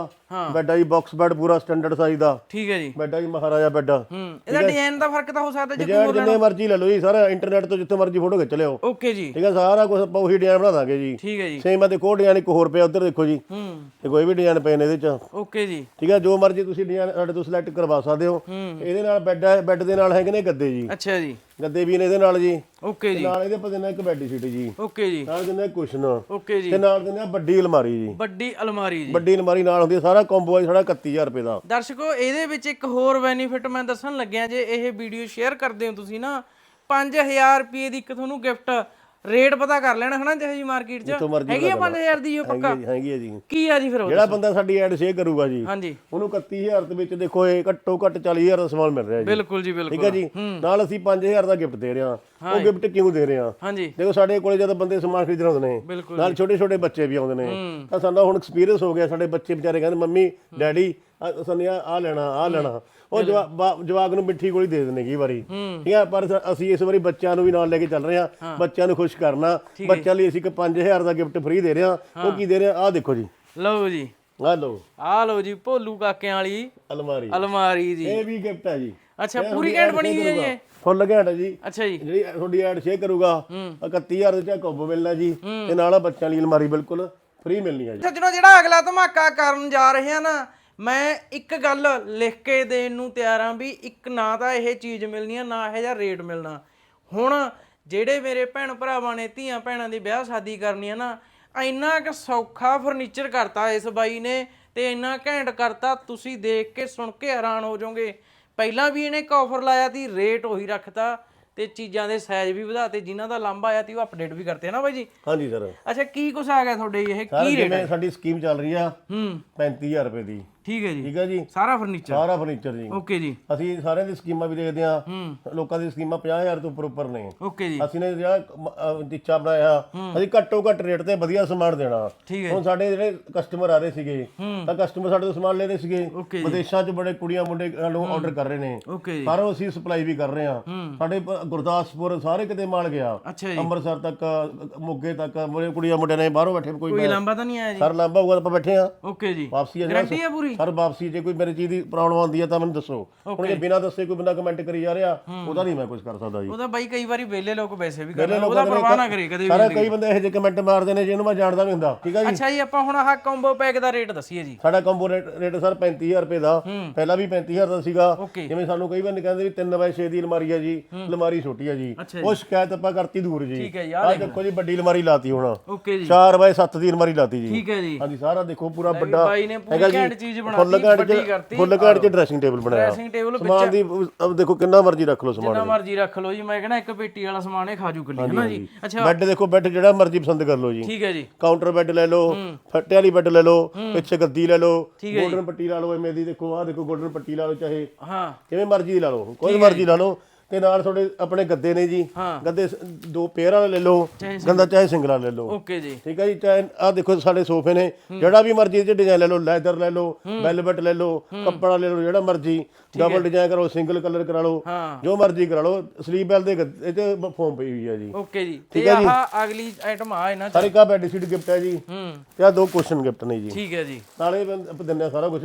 ਬੈੱਡ ਆ ਜੀ ਬਾਕਸ ਬੈੱਡ ਪੂਰਾ ਸਟੈਂਡਰਡ ਸਾਈਜ਼ ਦਾ। ਠੀਕ ਹੈ ਜੀ। ਬੈੱਡ ਆ ਜੀ ਮਹਾਰਾਜਾ ਬੈੱਡ ਹੂੰ ਇਹਦਾ ਡਿਜ਼ਾਈਨ ਦਾ ਫ਼ਰਕ ਤਾਂ ਹੋ ਸਕਦਾ ਜੇ ਡਿਜ਼ਾਈਨ ਜਿੰਨੇ ਮਰਜ਼ੀ ਲੈ ਲਓ ਜੀ ਸਾਰਾ ਇੰਟਰਨੈਟ ਤੋਂ ਜਿੱਥੇ ਮਰਜ਼ੀ ਫੋਟੋ ਖਿੱਚ ਲਿਓ। ਓਕੇ ਜੀ। ਠੀਕ ਹੈ ਸਾਰਾ ਕੁਝ ਆਪਾਂ ਉਹੀ ਡਿਜ਼ਾਈਨ ਬਣਾ ਦਾਂਗੇ ਜੀ। ਠੀਕ ਹੈ ਜੀ। ਸੇਮ ਆ ਦੇਖੋ ਡਿਜ਼ਾਈਨ ਇੱਕ ਹੋਰ ਪਿਆ ਉਧਰ ਦੇਖੋ ਜੀ। ਹੂੰ। ਤੇ ਕੋਈ ਵੀ ਡਿਜ਼ਾਈਨ ਪਏ ਨੇ ਇਹਦੇ ਚ। ਓਕੇ ਜੀ। ਠੀਕ ਹੈ ਜੋ ਮਰਜ਼ੀ ਤੁਸੀਂ ਡਿਜ਼ਾਈਨ ਸਾਡੇ ਤੋਂ ਸਿਲੈਕਟ ਕਰਵਾ ਸਕਦੇ ਹੋ। ਇਹਦੇ ਨਾਲ ਬੈੱਡ ਹੈ ਬੈੱਡ ਦੇ ਨਾਲ ਹੈਗੇ ਨੇ ਗੱਦੇ ਜੀ। ਅੱਛਾ ਜੀ। ਗੱਦੇ ਵੀ ਨੇ ਇਹਦੇ ਨਾਲ ਜੀ। ਓਕੇ ਜੀ। ਨਾਲ ਇਹਦੇ ਪਰ ਦਿੰਦਾ ਇੱਕ ਬੈੱਡ ਸ਼ੀਟ ਜੀ। ਓਕੇ ਜੀ। ਨਾਲ ਦਿੰਦਾ ਕੁਸ਼ਨ ਓਕੇ ਜੀ। ਤੇ ਨਾਲ ਦਿੰਦਾ ਵੱਡੀ ਅਲਮਾਰੀ ਜੀ। ਵੱਡੀ ਅਲਮਾਰੀ ਜੀ। ਵੱਡੀ ਅਲਮਾਰੀ ਨਾਲ ਹੁੰਦੀ ਹੈ ਸਾਰਾ ਕੰਬੋ ਹੈ ਸਾਡਾ 31000 ਰੁਪਏ ਦਾ। ਦਰਸ਼ਕੋ ਇਹਦੇ ਵਿੱਚ ਇੱਕ ਹੋਰ ਬੈਨੀਫਿਟ ਮੈਂ ਦੱਸਣ ਲੱਗਿਆ ਜੇ ਇਹ ਵੀਡੀਓ ਸ਼ੇਅਰ ਕਰਦੇ ਹੋ ਤੁਸੀਂ ਨਾ 5000 ਰੁਪਏ ਦੀ ਇੱਕ ਤੁਹਾਨੂੰ ਗਿਫਟ ਰੇਟ ਪਤਾ ਕਰ ਲੈਣਾ ਹਨਾ ਜਿਹੇ ਜੀ ਮਾਰਕੀਟ 'ਚ। ਜਿੱਥੋਂ ਮਰਜ਼ੀ ਹੈਗੀ ਆ 5000 ਦੀ ਉਹ ਪੱਕਾ? ਹੈਗੀ ਹੈਗੀ ਹੈ ਜੀ। ਕੀ ਆ ਜੀ ਫਿਰ ਉਹ ਜਿਹੜਾ ਬੰਦਾ ਸਾਡੀ ਐਡ ਸ਼ੇਅਰ ਕਰੂਗਾ ਜੀ ਹਾਂਜੀ। ਉਹਨੂੰ 31000 ਦੇ ਵਿੱਚ ਦੇਖੋ ਇਹ ਘੱਟੋ ਘੱਟ 40000 ਦਾ ਸਮਾਨ ਮਿਲ ਰਿਹਾ ਜੀ। ਬਿਲਕੁਲ ਜੀ ਠੀਕ ਬਿਲਕੁਲ। ਹੈ। ਜੀ ਨਾਲ ਅਸੀਂ 5000 ਦਾ ਗਿਫਟ ਦੇ ਰਹੇ ਹਾਂ। ਉਹ ਗਿਫਟ ਕਿਉਂ ਦੇ ਰਹੇ ਹਾਂ? ਹਾਂਜੀ। ਦੇਖੋ ਸਾਡੇ ਕੋਲੇ ਜਦੋਂ ਬੰਦੇ ਸਮਾਨ ਖਰੀਦਣ ਆਉਂਦੇ ਨੇ ਬਿਲਕੁਲ ਨਾਲ ਛੋਟੇ ਛੋਟੇ ਬੱਚੇ ਵੀ ਆਉਂਦੇ ਨੇ ਤਾਂ ਸਾਨੂੰ ਹੁਣ ਐਕਸਪੀਰੀਅੰਸ ਹੋ ਗਿਆ ਸਾਡੇ ਬੱਚੇ ਵਿਚਾਰੇ ਕਹਿੰਦੇ ਮੰਮੀ ਡੈਡੀ ਸਾਨੂੰ ਆ ਲੈਣਾ ਆ ਲੈਣਾ। ਉਹ ਜਵਾ- ਬਾ- ਜਵਾਕ ਨੂੰ ਮਿੱਠੀ ਗੋਲੀ ਦੇ ਦਿੰਦੇ ਕਈ ਵਾਰੀ। ਠੀਕ ਹੈ ਪਰ ਅਸੀਂ ਇਸ ਵਾਰੀ ਬੱਚਿਆਂ ਨੂੰ ਵੀ ਨਾਲ ਲੈ ਕੇ ਚੱਲ ਰਹੇ ਹਾਂ। ਬੱਚਿਆਂ ਨੂੰ ਖੁਸ਼ ਕਰਨਾ। ਬੱਚਿਆਂ ਲਈ ਅਸੀਂ ਇੱਕ 5000 ਦਾ ਗਿਫਟ ਫ੍ਰੀ ਦੇ ਰਹੇ ਹਾਂ। ਉਹ ਕੀ ਦੇ ਰਹੇ ਹਾਂ? ਆਹ ਦੇਖੋ ਜੀ। ਲਓ ਜੀ। ਆਹ ਲਓ। ਆਹ ਲਓ ਜੀ ਭੋਲੂ ਕਾਕਿਆਂ ਵਾਲੀ ਅਲਮਾਰੀ। ਅਲਮਾਰੀ ਜੀ। ਇਹ ਵੀ ਗਿਫਟ ਹੈ ਜੀ। ਅੱਛਾ ਪੂਰੀ ਘੈਂਟ ਬਣੀ ਹੋਈ ਹੈ ਜੀ ਫੁੱਲ ਘੈਂਟ ਹੈ ਜੀ। ਅੱਛਾ ਜੀ। ਜਿਹੜੀ ਤੁਹਾਡੀ ਐਡ ਸ਼ੇਅਰ ਕਰੂਗਾ 31000 ਦੇ ਚਾ ਕੋਬੋ ਮਿਲਣਾ ਜੀ। ਤੇ ਨਾਲ ਆ ਬੱਚਿਆਂ ਲਈ ਅਲਮਾਰੀ ਬਿਲਕੁਲ ਫ੍ਰੀ ਮਿਲਣੀ ਹੈ ਜੀ। ਸੱਜਣੋ ਜਿਹੜਾ ਅਗਲਾ ਧਮਾਕਾ ਕਰਨ ਜਾ ਰਹੇ ਆ ਨਾ ਮੈਂ ਇੱਕ ਗੱਲ ਲਿਖ ਕੇ ਦੇਣ ਨੂੰ ਤਿਆਰ ਆ ਵੀ ਇੱਕ ਨਾ ਤਾਂ ਇਹ ਚੀਜ਼ ਮਿਲਣੀ ਆ ਨਾ ਇਹ ਜਿਹਾ ਰੇਟ ਮਿਲਣਾ। ਹੁਣ ਜਿਹੜੇ ਮੇਰੇ ਭੈਣ ਭਰਾਵਾਂ ਨੇ ਧੀਆਂ ਭੈਣਾਂ ਦੀ ਵਿਆਹ ਸ਼ਾਦੀ ਕਰਨੀ ਆ ਨਾ ਇੰਨਾ ਕੁ ਸੌਖਾ ਫਰਨੀਚਰ ਕਰਤਾ ਇਸ ਬਾਈ ਨੇ ਤੇ ਇੰਨਾ ਘੈਂਟ ਕਰਤਾ ਤੁਸੀਂ ਦੇਖ ਕੇ ਸੁਣ ਕੇ ਹੈਰਾਨ ਹੋ ਜਾਓਗੇ। ਪਹਿਲਾਂ ਵੀ ਇਹਨੇ ਇੱਕ ਆਫਰ ਲਾਇਆ ਸੀ ਰੇਟ ਉਹੀ ਰੱਖਤਾ ਤੇ ਚੀਜ਼ਾਂ ਦੇ ਸਾਈਜ਼ ਵੀ ਵਧਾਤੇ ਜਿਨ੍ਹਾਂ ਦਾ ਲੰਬਾ ਆਇਆ ਸੀ ਉਹ ਅਪਡੇਟ ਵੀ ਕਰਤੇ ਨਾ ਬਾਈ ਜੀ? ਹਾਂਜੀ ਸਰ ਅੱਛਾ ਕੀ ਕੁਛ ਆ ਗਿਆ ਤੁਹਾਡੇ ਇਹ ਸਰ ਕੀ ਰੇਟ ਜਿਵੇਂ ਸਾਡੀ ਸਕੀਮ ਚੱਲ ਰਹੀ ਆ ਹੂੰ। 35000 ਰੁਪਏ ਦੀ। ਠੀਕ ਹੈ ਜੀ। ਠੀਕ ਹੈ ਜੀ। ਸਾਰਾ ਫਰਨੀਚਰ ਸਾਰਾ ਫਰਨੀਚਰ ਜੀ। ਓਕੇ ਜੀ। ਅਸੀਂ ਸਾਰਿਆਂ ਦੀ ਸਕੀਮਾਂ ਵੀ ਦੇਖਦੇ ਆ ਲੋਕਾਂ ਦੀ ਸਕੀਮਾਂ 50000 ਤੋਂ ਉੱਪਰ ਉੱਪਰ ਨੇ। ਓਕੇ ਜੀ। ਅਸੀਂ ਨੇ ਜਿਹੜਾ ਮ- ਅਹ ਟੀਚਾ ਬਣਾਇਆ ਅਸੀਂ ਘੱਟੋ ਘੱਟ ਰੇਟ ਤੇ ਵਧੀਆ ਸਮਾਨ ਦੇਣਾ। ਠੀਕ ਹੈ। ਹੁਣ ਸਾਡੇ ਜਿਹੜੇ ਕਸਟਮਰ ਆ ਰਹੇ ਸੀਗੇ ਤਾਂ ਕਸਟਮਰ ਸਾਡੇ ਤੋਂ ਸਮਾਨ ਲੈ ਰਹੇ ਸੀਗੇ। ਜੀ। ਵਿਦੇਸ਼ਾਂ 'ਚ ਬੜੇ ਕੁੜੀਆਂ ਮੁੰਡੇ ਨੂੰ ਆਰਡਰ ਕਰ ਰਹੇ ਨੇ। ਓਕੇ ਜੀ। ਸਾਰਾ ਅਸੀਂ ਸਪਲਾਈ ਵੀ ਕਰ ਰਹੇ ਆ ਸਾਡੇ ਪ- ਗੁਰਦਾਸਪੁਰ ਸਾਰੇ ਕਿਤੇ ਮਾਲ ਗਿਆ। ਅੱਛਾ ਜੀ। ਅੰਮ੍ਰਿਤਸਰ ਤੱਕ ਮੋਗੇ ਤੱਕ ਮੇਰੇ ਕੁੜੀਆਂ ਮੁੰਡੇ ਨੇ ਬਾਹਰੋਂ ਬੈਠੇ ਕੋਈ ਕੋਈ ਲੰਬਾ ਤਾਂ ਨਹੀਂ ਆਇਆ ਜੀ? ਸਰ ਲਾਂਬਾ ਹੋਊਗਾ ਤਾਂ ਆਪਾਂ ਬੈਠੇ ਆ ਓਕੇ ਜੀ। ਵਾਪਸੀ ਆ ਗਾਰੰਟੀ ਹੈ ਪੂਰੀ? ਸਰ ਵਾਪਸੀ ਜੇ ਕੋਈ ਮੇਰੇ ਚੀਜ਼ ਦੀ ਪ੍ਰੋਬਲਮ ਆਉਂਦੀ ਹੈ ਤਾਂ ਮੈਨੂੰ ਦੱਸੋ। ਹੁਣ ਜੇ ਬਿਨਾਂ ਦੱਸੇ ਕੋਈ ਬੰਦਾ ਕਮੈਂਟ ਕਰੀ ਜਾ ਰਿਹਾ ਉਹਦਾ ਨਹੀਂ ਮੈਂ ਕੁਝ ਕਰ ਸਕਦਾ ਜੀ। ਉਹਦਾ ਬਾਈ ਕਈ ਵਾਰੀ ਵੇਲੇ ਲੋਕ ਵੈਸੇ ਵੀ ਕਰਦੇ ਉਹਦਾ ਪਰਵਾਹ ਨਾ ਕਰੇ ਕਦੇ ਵੀ ਸਾਰਾ ਕਈ ਬੰਦੇ ਇਹੋ ਜਿਹੇ ਕਮੈਂਟ ਮਾਰਦੇ ਨੇ ਜਿਹਨੂੰ ਮੈਂ ਜਾਣਦਾ ਨਹੀਂ ਹੁੰਦਾ ਠੀਕ ਹੈ ਜੀ? ਅੱਛਾ ਜੀ ਆਪਾਂ ਹੁਣ ਆਹ ਕੰਬੋ ਪੈਕ ਦਾ ਰੇਟ ਦੱਸੀਏ ਜੀ। ਸਾਡਾ ਕੰਬੋ ਰੇਟ ਸਰ 35000 ਰੁਪਏ ਦਾ। ਪਹਿਲਾਂ ਵੀ 35000 ਦਾ ਸੀਗਾ। ਜਿਵੇਂ ਸਾਨੂੰ ਕਈ ਵਾਰ ਕਹਿੰਦੇ ਵੀ 3 ਬਾਈ 6 ਦੀ ਅਲਮਾਰੀ ਹੈ ਜੀ ਅਲਮਾਰੀ ਛੋਟੀ ਹੈ ਜੀ। ਉਹ ਸ਼ਿਕਾਇਤ ਆਪਾਂ ਕਰਤੀ ਦੂਰ ਜੀ। ਠੀਕ ਹੈ ਜੀ ਆਹ ਦੇਖੋ। ਜੀ ਵੱਡੀ ਅਲਮਾਰੀ ਲਾਤੀ ਹੁਣ। ਓਕੇ ਜੀ। 4 ਬਾਈ 7 ਦੀ ਅਲਮਾਰੀ ਲਾਤੀ ਜੀ। ਠੀਕ ਹੈ ਜੀ। ਹਾਂਜੀ ਸਾਰਾ ਦੇਖੋ ਪੂਰਾ ਵੱਡਾ ਘੈਂਟ ਚੀਜ਼ ਫੁੱਲ ਬਣਾਤੀ ਘੈਂਟ ਵੱਡੀ ਚ ਕਰਤੀ। ਫੁੱਲ ਘੈਂਟ ਚ ਡਰੈਸਿੰਗ ਟੇਬਲ ਬਣਾਇਆ। ਡਰੈਸਿੰਗ ਟੇਬਲ ਸਮਾਨ ਦੀ ਅਬ ਦੇਖੋ ਕਿੰਨਾ ਮਰਜ਼ੀ ਰੱਖ ਲਓ ਸਮਾਨ ਜਿੰਨਾ ਮਰਜ਼ੀ ਰੱਖ ਲਓ ਜੀ ਮੈਂ ਕਹਿੰਦਾ ਇੱਕ ਪੇਟੀ ਵਾਲਾ ਸਮਾਨ ਇਹ ਖਾਜੂ ਕੱਲੀ ਹੈ ਨਾ ਜੀ? ਅੱਛਾ। ਬੈੱਡ ਦੇਖੋ ਬੈੱਡ ਜਿਹੜਾ ਮਰਜ਼ੀ ਪਸੰਦ ਕਰ ਲਓ ਜੀ। ਠੀਕ ਹੈ ਜੀ। ਕਾਊਂਟਰ ਬੈੱਡ ਲੈ ਲਓ ਫੱਟੇ ਵਾਲੀ ਬੈੱਡ ਲੈ ਲਓ ਪਿੱਛੇ ਗੱਦੀ ਲੈ ਲਓ ਗੋਲਡਨ ਪੱਟੀ ਲਾ ਲਓ ਐਵੇਂ ਦੀ ਦੇਖੋ ਆਹ ਦੇਖੋ ਗੋਲਡਨ ਪੱਟੀ ਲਾ ਲਓ ਚਾਹੇ ਹਾਂ। ਕਿਵੇਂ ਮਰਜ਼ੀ ਲਾ ਲਓ ਕੋਈ ਮਰਜ਼ੀ ਲਾ ਲਓ। ਤੇ ਨਾਲ ਤੁਹਾਡੇ ਆਪਣੇ ਗੱਦੇ ਨੇ ਜੀ। ਗੱਦੇ ਦੋ ਪੇਅਰ ਵਾਲੇ ਲੈ ਲਓ ਗੰਦਾ ਚਾਹੇ ਸਿੰਗਲਾ ਲੈ ਲਓ। ਓਕੇ ਜੀ। ਠੀਕ ਹੈ ਜੀ ਚਾਹੇ ਆਹ ਦੇਖੋ ਸਾਡੇ ਸੋਫੇ ਨੇ ਜਿਹੜਾ ਵੀ ਮਰਜ਼ੀ ਇਹ ਡਿਜ਼ਾਈਨ ਲੈ ਲਓ ਲੈਦਰ ਲੈ ਲਓ ਵੈਲਵਟ ਲੈ ਲਓ ਕੱਪੜਾ ਲੈ ਲਓ ਜਿਹੜਾ ਮਰਜ਼ੀ। ਡਬਲ ਡਿਜ਼ਾਈਨ ਕਰਾ ਲਓ ਸਿੰਗਲ ਕਲਰ ਕਰਾ ਲਓ ਜੋ ਮਰਜ਼ੀ ਕਰਾ ਲਓ ਸਲੀਪ ਬੈਲ ਦੇ ਇਹ ਤੇ ਫੋਮ ਪਈ ਹੋਈ ਹੈ ਜੀ। ਓਕੇ ਜੀ। ਤੇ ਆਹ ਅਗਲੀ ਆਈਟਮ ਆ ਇਹਨਾਂ ਚ। ਹਰ ਇੱਕ ਆ ਬੈਡ ਸ਼ੀਟ ਗਿਫਟ ਹੈ ਜੀ। ਹੂੰ। ਤੇ ਆ ਦੋ ਕੁਸ਼ਨ ਗਿਫਟ ਨੇ ਜੀ। ਠੀਕ ਹੈ ਜੀ। ਨਾਲੇ ਆਪਾਂ ਦਿੰਦੇ ਆ ਸਾਰਾ ਕੁਝ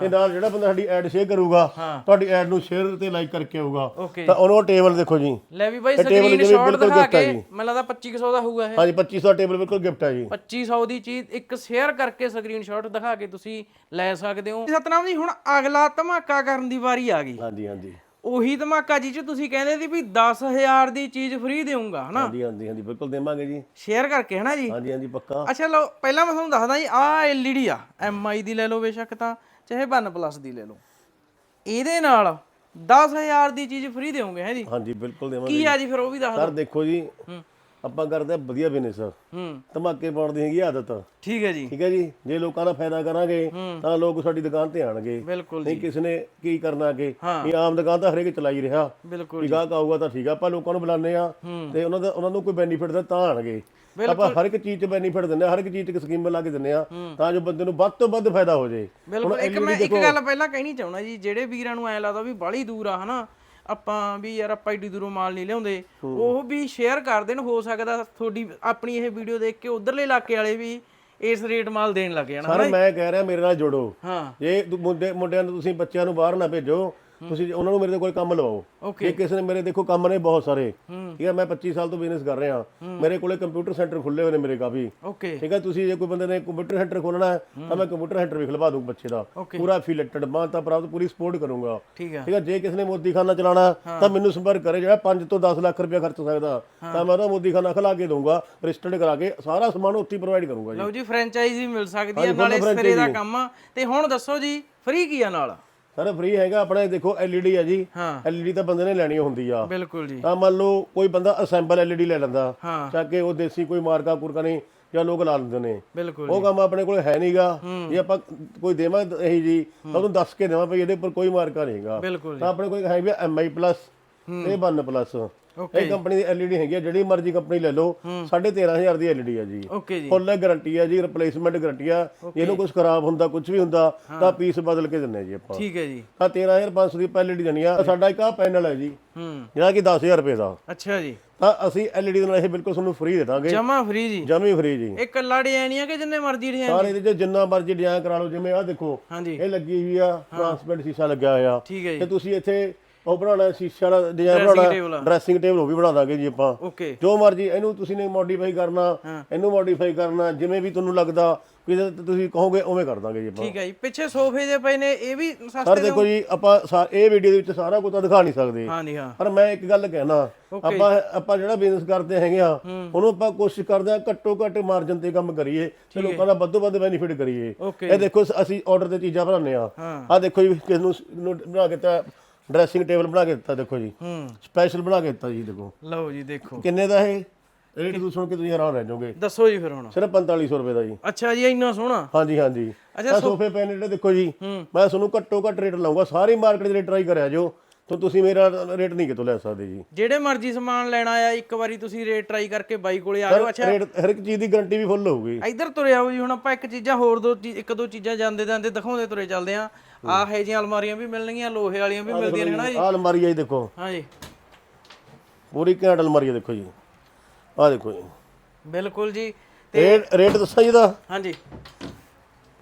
ਤੇ ਨਾਲ ਜਿਹੜਾ ਬੰਦਾ ਸਾਡੀ ਐਡ ਸ਼ੇਅਰ ਕਰੂਗਾ। ਤੁਹਾਡੀ ਐਡ ਨੂੰ ਸ਼ੇਅਰ ਤੇ ਲਾਈਕ ਕਰਕੇ ਆਊਗਾ। ਤਾਂ ਉਹਨੂੰ ਟੇਬਲ ਦੇਖੋ ਜੀ। ਲੈ ਵੀ ਬਾਈ ਸਕਰੀਨ ਸ਼ਾਟ ਦਿਖਾ ਕੇ। ਮੈਨੂੰ ਲੱਗਦਾ 2500 ਦਾ ਹੋਊਗਾ ਇਹ। ਹਾਂਜੀ 2500 ਟੇਬਲ ਬਿਲਕੁਲ ਗਿਫਟ ਹੈ ਜੀ। 2500 ਦੀ ਚੀਜ਼ ਇੱਕ ਸ਼ੇਅਰ ਕਰਕੇ ਸਕਰੀਨਸ਼ਾਟ ਦਿਖਾ ਕੇ ਤੁਸੀਂ ਲੈ ਸਕਦੇ ਹੋ। ਸਤਨਾਮ ਜੀ ਹੁਣ ਅਗਲਾ ਧਮਾਕਾ ਕਰਨ ਦੀ ਵਾਰੀ ਆ ਗਈ। ਹਾਂਜੀ ਹਾਂਜੀ। ਉਹੀ ਧਮਾਕਾ ਜੀ ਚ ਤੁਸੀਂ ਕਹਿੰਦੇ ਸੀ ਵੀ 10000 ਦੀ ਚੀਜ਼ ਫ੍ਰੀ ਦੇਵਾਂਗਾ ਹਨਾ? ਹਾਂਜੀ ਹਾਂਜੀ ਹਾਂਜੀ ਬਿਲਕੁਲ ਦੇਵਾਂਗੇ ਜੀ। ਸ਼ੇਅਰ ਕਰਕੇ ਹਨਾ ਜੀ? ਹਾਂਜੀ ਹਾਂਜੀ ਪੱਕਾ। ਅੱਛਾ ਲਓ ਪਹਿਲਾਂ ਮੈਂ ਤੁਹਾਨੂੰ ਦੱਸਦਾ ਜੀ ਆਹ ਐਲਈਡੀ ਆ। ਐਮਆਈ ਦੀ ਲੈ ਲਓ ਬੇਸ਼ੱਕ ਤਾਂ ਚਾਹੇ 1 ਪਲੱਸ ਦੀ ਲੈ ਲਓ। ਇਹਦੇ ਨਾਲ 10000 ਦੀ ਚੀਜ਼ ਫ੍ਰੀ ਦੇਵੋਗੇ ਹੈ ਜੀ? ਹਾਂਜੀ ਬਿਲਕੁਲ ਦੇਵਾਂਗੇ ਕੀ ਆ ਜੀ। ਫਿਰ ਉਹ ਵੀ ਦੱਸ ਸਰ ਦੇਖੋ ਜੀ ਆਪਾਂ ਕਰਦੇ ਆ ਵਧੀਆ ਬਿਜ਼ਨਸ ਹੂੰ। ਧਮਾਕੇ ਪਾਉਣ ਦੀ ਹੈਗੀ ਆਦਤ। ਠੀਕ ਹੈ ਜੀ। ਠੀਕ ਹੈ ਜੀ? ਜੇ ਲੋਕਾਂ ਦਾ ਫਾਇਦਾ ਕਰਾਂਗੇ ਤਾਂ ਲੋਕ ਸਾਡੀ ਦੁਕਾਨ ਤੇ ਆਣਗੇ। ਬਿਲਕੁਲ ਨਹੀਂ ਕਿਸ ਨੇ ਕੀ ਕਰਨਾ ਅੱਗੇ? ਹਾਂ। ਵੀ ਆਮ ਦੁਕਾਨ ਤਾਂ ਹਰੇਕ ਚਲਾਈ ਰਿਹਾ। ਬਿਲਕੁਲ ਗਾਹਕ ਆਊਗਾ ਤਾਂ ਠੀਕ ਆ ਆਪਾਂ ਲੋਕਾਂ ਨੂੰ ਬੁਲਾਉਂਦੇ ਆ ਤੇ ਉਹਨਾਂ ਦਾ ਉਹਨਾਂ ਨੂੰ ਕੋਈ ਬੈਨੀਫਿਟ ਦਾ ਤਾਂ ਆਣਗੇ। ਆਪਾਂ ਹਰ ਇੱਕ ਚੀਜ਼ 'ਚ ਬੈਨੀਫਿਟ ਦਿੰਦੇ ਆ ਹਰ ਇੱਕ ਚੀਜ਼ ਇੱਕ ਸਕੀਮ ਲਾ ਕੇ ਦਿੰਦੇ ਆ ਤਾਂ ਜੋ ਬੰਦੇ ਨੂੰ ਵੱਧ ਤੋਂ ਵੱਧ ਫਾਇਦਾ ਹੋ ਜੇ ਬਿਲਕੁਲ। ਇੱਕ ਮੈਂ ਇੱਕ ਗੱਲ ਪਹਿਲਾਂ ਕਹਿਣੀ ਚਾਹੁੰਦਾ ਜੀ ਜਿਹੜੇ ਵੀਰਾਂ ਨੂੰ ਐ ਲੱਗਦਾ ਵੀ ਬਾਹਲੀ ਦੂਰ ਆ ਹਨਾ? ਆਪਾਂ ਵੀ ਯਾਰ ਆਪਾਂ ਏਡੀ ਦੂਰੋਂ ਮਾਲ ਨਹੀਂ ਲਿਆਉਂਦੇ। ਉਹ ਵੀ ਸ਼ੇਅਰ ਕਰ ਦੇਣ ਹੋ ਸਕਦਾ ਤੁਹਾਡੀ ਆਪਣੀ ਇਹ ਵੀਡੀਓ ਦੇਖ ਕੇ ਉਧਰਲੇ ਇਲਾਕੇ ਵਾਲੇ ਵੀ ਇਸ ਰੇਟ ਮਾਲ ਦੇਣ ਲੱਗ ਜਾਣ ਸਰ ਮੈਂ ਕਹਿ ਰਿਹਾ ਮੇਰੇ ਨਾਲ ਜੁੜੋ। ਹਾਂ। ਜੇ ਮੁੰਡੇ ਮੁੰਡਿਆਂ ਨੂੰ ਤੁਸੀਂ ਬੱਚਿਆਂ ਨੂੰ ਬਾਹਰ ਨਾ ਭੇਜੋ ਤੁਸੀਂ ਉਹਨਾਂ ਨੂੰ ਮੇਰੇ ਕੋਲ ਕੰਮ ਲਵਾਓ। ਜੇ ਕਿਸੇ ਨੇ ਮੇਰੇ ਦੇਖੋ ਕੰਮ ਨੇ ਬਹੁਤ ਸਾਰੇ। ਠੀਕ ਹੈ ਮੈਂ 25 ਸਾਲ ਤੋਂ ਬਿਜ਼ਨਸ ਕਰ ਰਿਹਾ। ਮੇਰੇ ਕੋਲੇ ਕੰਪਿਊਟਰ ਸੈਂਟਰ ਖੁੱਲੇ ਹੋਏ ਨੇ ਮੇਰੇ ਕਾਫੀ। ਠੀਕ ਹੈ ਤੁਸੀਂ ਜੇ ਕੋਈ ਬੰਦੇ ਨੇ ਕੰਪਿਊਟਰ ਸੈਂਟਰ ਖੋਲਣਾ ਤਾਂ ਮੈਂ ਕੰਪਿਊਟਰ ਸੈਂਟਰ ਵੀ ਖਲਵਾ ਦੂੰ ਬੱਚੇ ਦਾ. ਪੂਰਾ ਫਿਲੈਕਟਡ ਮਾਨਤਾ ਪ੍ਰਾਪਤ ਪੂਰੀ ਸਪੋਰਟ ਕਰੂੰਗਾ। ਠੀਕ ਹੈ। ਜੇ ਕਿਸੇ ਨੇ ਮੋਦੀਖਾਨਾ ਚਲਾਉਣਾ ਹੈ, ਤਾਂ ਮੈਨੂੰ ਸੰਪਰਕ ਕਰੇ ਜਿਹੜਾ 5 ਤੋਂ 10 ਲੱਖ ਰੁਪਏ ਖਰਚ ਸਕਦਾ। ਤਾਂ ਮੈਂ ਉਹਦਾ ਮੋਦੀਖਾਨਾ ਖਲਾ ਕੇ ਦਊਂਗਾ ਰਜਿਸਟਰਡ ਕਰਾ ਕੇ ਸਾਰਾ ਸਮਾਨ ਉੱਥੇ ਪ੍ਰੋਵਾਈਡ ਕਰੂੰਗਾ ਜੀ। ਲਓ ਜੀ ਫਰੈਂਚਾਈਜ਼ੀ ਮਿਲ ਸਕਦੀ ਹੈ ਨਾਲੇ ਸਿਰੇ ਦਾ। ਕੰਮ ਤੇ ਹੁਣ ਦੱਸੋ ਜੀ ਫ੍ਰੀ ਕੀ ਆ ਨਾਲ? ਸਰ ਫ੍ਰੀ ਹੈਗਾ ਆਪਣੇ ਦੇਖੋ ਐਲਈਡੀ ਆ ਜੀ। ਹਾਂ। ਐਲਈਡੀ ਤਾਂ ਬੰਦੇ ਨੇ ਲੈਣੀ ਹੁੰਦੀ ਆ। ਬਿਲਕੁਲ ਜੀ। ਤਾਂ ਮੰਨ ਲਓ ਕੋਈ ਬੰਦਾ ਅਸੈਂਬਲ ਐਲਈਡੀ ਲੈ ਲੈਂਦਾ। ਹਾਂ। ਚੱਕ ਕੇ ਉਹ ਦੇਸੀ ਕੋਈ ਮਾਰਕਾ ਕੁਰਕਾ ਨਹੀਂ ਜਾਂ ਲੋਕ ਲਾ ਲੈਂਦੇ ਨੇ। ਉਹ ਕੰਮ ਆਪਣੇ ਕੋਲ ਹੈ ਨਹੀਂਗਾ ਜੇ ਆਪਾਂ ਕੋਈ ਦੇਵਾਂ ਇਹੀ ਜੀ ਤਾਂ ਉਹਨੂੰ ਦੱਸ ਕੇ ਦੇਵਾਂ ਭਈ ਇਹਦੇ ਉੱਪਰ ਕੋਈ ਮਾਰਕਾ ਨਹੀਂਗਾ ਤਾਂ ਆਪਣੇ ਕੋਲ ਹੈ ਵੀ ਐਮਆਈ ਪਲੱਸ ਤੇ 1 ਪਲੱਸ ਇਹ ਕੰਪਨੀ ਦੀ ਐਲਈਡੀ ਹੈਗੀ ਆ ਜਿਹੜੀ ਮਰਜ਼ੀ ਕੰਪਨੀ ਲੈ ਲਓ 13500 ਦੀ ਐਲਈਡੀ ਆ ਜੀ। ਓਕੇ ਜੀ। ਫੁੱਲ ਗਾਰੰਟੀ ਆ ਜੀ ਰਿਪਲੇਸਮੈਂਟ ਗਾਰੰਟੀ ਆ। ਇਹਨੂੰ ਕੁਝ ਖਰਾਬ ਹੁੰਦਾ ਕੁਝ ਵੀ ਹੁੰਦਾ ਤਾਂ ਪੀਸ ਬਦਲ ਕੇ ਦਿੰਨੇ ਜੀ ਆਪਾਂ। ਠੀਕ ਹੈ ਜੀ। ਤਾਂ 13500 ਦੀ ਐਲਈਡੀ ਦੇਣੀ ਆ। ਸਾਡਾ ਇੱਕ ਆ ਪੈਨਲ ਹੈ। ਜੀ ਜਿਹੜਾ ਕਿ 10000 ਰੁਪਏ ਦਾ। ਅੱਛਾ ਜੀ। ਤਾਂ ਅਸੀਂ ਐਲਈਡੀ ਨਾਲ ਇਹ ਬਿਲਕੁਲ ਤੁਹਾਨੂੰ ਫ੍ਰੀ ਦੇ ਦਾਂਗੇ। ਜਮਾ ਫ੍ਰੀ ਜੀ। ਜਮੀ ਫ੍ਰੀ ਜੀ। ਇਹ ਕੱਲਾ ਡਿਜ਼ਾਈਨ ਆ ਕਿ ਜਿੰਨੇ ਮਰਜ਼ੀ ਡਿਜ਼ਾਈਨ ਸਾਰੇ ਇਹਦੇ ਚ ਜਿੰਨਾ ਮਰਜ਼ੀ ਡਿਜ਼ਾਈਨ ਕਰਾ ਲਓ। ਜਿਵੇਂ ਆਹ ਦੇਖੋ ਇਹ ਲੱਗੀ ਹੋਈ ਆ ਟ੍ਰਾਂਸਪੇਰੈਂਟ ਸ਼ੀਸ਼ਾ ਲੱਗਿਆ ਹੋਇਆ। ਤੇ ਤੁਸੀਂ ਇੱਥੇ ਉਹ ਬਣਾਉਣਾ ਸ਼ੀਸ਼ਾ ਵਾਲਾ ਡਿਜ਼ਾਈਨ Dressing ਬਣਾਉਣਾ table ਆ। ਡਰੈਸਿੰਗ ਟੇਬਲ ਉਹ ਵੀ ਬਣਾ ਦਾਂਗੇ ਜੀ ਆਪਾਂ। ਓਕੇ ਜੋ ਮਰਜ਼ੀ ਇਹਨੂੰ ਤੁਸੀਂ ਨੇ ਮੋਡੀਫਾਈ ਕਰਨਾ ਇਹਨੂੰ ਮੋਡੀਫਾਈ ਕਰਨਾ ਜਿਵੇਂ ਵੀ ਤੁਹਾਨੂੰ ਲੱਗਦਾ ਇਹਦੇ ਤੇ ਤੁਸੀਂ ਕਹੋਗੇ ਉਵੇਂ ਕਰ ਦਾਂਗੇ ਜੀ ਆਪਾਂ। ਠੀਕ ਹੈ ਜੀ। ਪਿੱਛੇ ਸੋਫੇ ਜੇ ਪਏ ਨੇ ਇਹ ਵੀ ਸਰ ਸਸਤੇ ਦੇਖੋ ਜੀ ਆਪਾਂ ਸਾ- ਇਹ ਵੀਡੀਓ ਦੇ ਵਿੱਚ ਸਾਰਾ ਕੁਝ ਤਾਂ ਦਿਖਾ ਨਹੀਂ ਸਕਦੇ। ਹਾਂਜੀ ਹਾਂ। ਪਰ ਮੈਂ ਇੱਕ ਗੱਲ ਕਹਿਣਾ ਆਪਾਂ ਆਪਾਂ ਜਿਹੜਾ ਬਿਜ਼ਨਸ ਕਰਦੇ ਹੈਗੇ ਆ ਉਹਨੂੰ ਆਪਾਂ ਕੋਸ਼ਿਸ਼ ਕਰਦੇ ਆ ਘੱਟੋ ਘੱਟ ਮਾਰਜਨ ਤੇ ਕੰਮ ਕਰੀਏ ਤੇ ਲੋਕਾਂ ਦਾ ਵੱਧੋ ਵੱਧ ਬੈਨੀਫਿਟ ਕਰੀਏ। ਓਕੇ ਇਹ ਦੇਖੋ ਸ- ਅਸੀਂ ਆਰਡਰ ਤੇ ਚੀਜ਼ਾਂ ਬਣਾਉਂਦੇ ਆ। ਹਾਂ। ਆ ਦੇਖੋ ਜੀ ਕਿਸ ਨੂੰ ਸ- ਨੂੰ ਬਣਾ ਕੇ ਦਿੱਤਾ ਡਰੈਸਿੰਗ ਟੇਬਲ ਬਣਾ ਕੇ ਦਿੱਤਾ ਦੇਖੋ ਜੀ। ਹੂੰ। ਸਪੈਸ਼ਲ ਬਣਾ ਕੇ ਦਿੱਤਾ ਜੀ ਦੇਖੋ। ਲਓ ਜੀ ਦੇਖੋ। ਕਿੰਨੇ ਦਾ ਇਹ? ਰੇਟ ਤੁਸੀਂ ਸੁਣ ਕੇ ਤੁਸੀਂ ਹੈਰਾਨ ਰਹਿ ਜਾਓਗੇ। ਦੱਸੋ ਜੀ ਫਿਰ ਹੁਣ। ਸਿਰਫ 4500 ਰੁਪਏ ਦਾ ਜੀ। ਅੱਛਾ ਜੀ ਇੰਨਾ ਸੋਹਣਾ? ਹਾਂਜੀ ਹਾਂਜੀ। ਅੱਛਾ, ਸੋਫੇ ਪੈਨ ਜਿਹੜੇ ਦੇਖੋ ਜੀ। ਮੈਂ ਤੁਹਾਨੂੰ ਘੱਟੋ ਘੱਟ ਰੇਟ ਲਾਉਂਗਾ ਸਾਰੀ ਮਾਰਕੀਟ ਦੇ ਰੇਟ ਟਰਾਈ ਕਰਿਆ ਜੋ ਤਾਂ ਤੁਸੀਂ ਮੇਰਾ ਰੇਟ ਨਹੀਂ ਕਿਤੋਂ ਲੈ ਸਕਦੇ ਜੀ। ਜਿਹੜੇ ਮਰਜ਼ੀ ਸਮਾਨ ਲੈਣਾ ਆ ਇੱਕ ਵਾਰੀ ਤੁਸੀਂ ਰੇਟ ਟਰਾਈ ਕਰਕੇ ਬਾਈ ਕੋਲੇ ਆ ਜਾਓ। ਅੱਛਾ। ਰੇਟ ਹਰ ਇੱਕ ਚੀਜ਼ ਦੀ ਗਾਰੰਟੀ ਵੀ ਫੁੱਲ ਹੋਊਗੀ। ਇੱਧਰ ਤੁਰੇ ਆਓ ਜੀ ਹੁਣ ਆਪਾਂ ਇੱਕ ਚੀਜ਼ਾਂ ਹੋਰ ਦੋ ਇੱਕ ਦੋ ਚੀਜ਼ਾਂ ਜਾਂਦੇ ਜਾਂਦੇ ਦਿਖਾਉਂਦੇ ਤੁਰੇ ਚੱਲਦੇ ਆ। ਆਹ ਹੈ ਜੀਆਂ ਅਲਮਾਰੀਆਂ ਵੀ ਮਿਲਣਗੀਆਂ ਲੋਹੇ ਵਾਲੀਆਂ ਵੀ ਮਿਲਦੀਆਂ ਨੇ ਹਨਾ ਜੀ? ਆਹ ਅਲਮਾਰੀ ਆ ਜੀ ਦੇਖੋ। ਹਾਂਜੀ। ਪੂਰੀ ਘੈਂਟ ਅਲਮਾਰੀ ਦੇਖੋ ਜੀ। ਆਹ ਦੇਖੋ ਜੀ। ਬਿਲਕੁਲ ਜੀ ਰੇਟ ਰੇਟ ਦੱਸਾਂ ਜੀ ਦਾ ਹਾਂਜੀ।